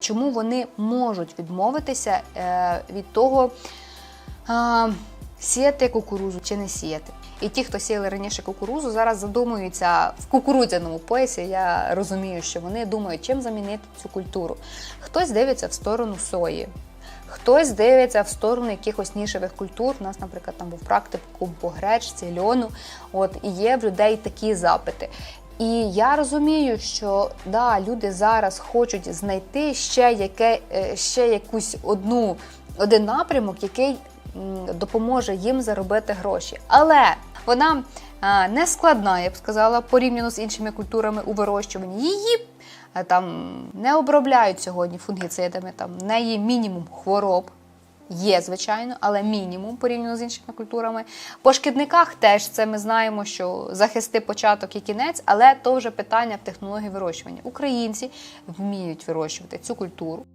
Чому вони можуть відмовитися е, від того, сіяти кукурузу чи не сіяти? І ті, хто сіяли раніше кукурузу, зараз задумуються в кукурудзяному поясі. Я розумію, що вони думають, чим замінити цю культуру. Хтось дивиться в сторону сої, хтось дивиться в сторону якихось нішевих культур. У нас, наприклад, там був практикум по гречці, льону. От і є в людей такі запити. І я розумію, що да, люди зараз хочуть знайти ще яке, е, ще якусь одну один напрямок, який допоможе їм заробити гроші. Але вона не складна, я б сказала, порівняно з іншими культурами у вирощуванні. Її там не обробляють сьогодні фунгіцидами, там в неї мінімум хвороб. Є, звичайно, але мінімум порівняно з іншими культурами. По шкідниках теж це ми знаємо, що захисти початок і кінець, але то вже питання в технології вирощування. Українці вміють вирощувати цю культуру.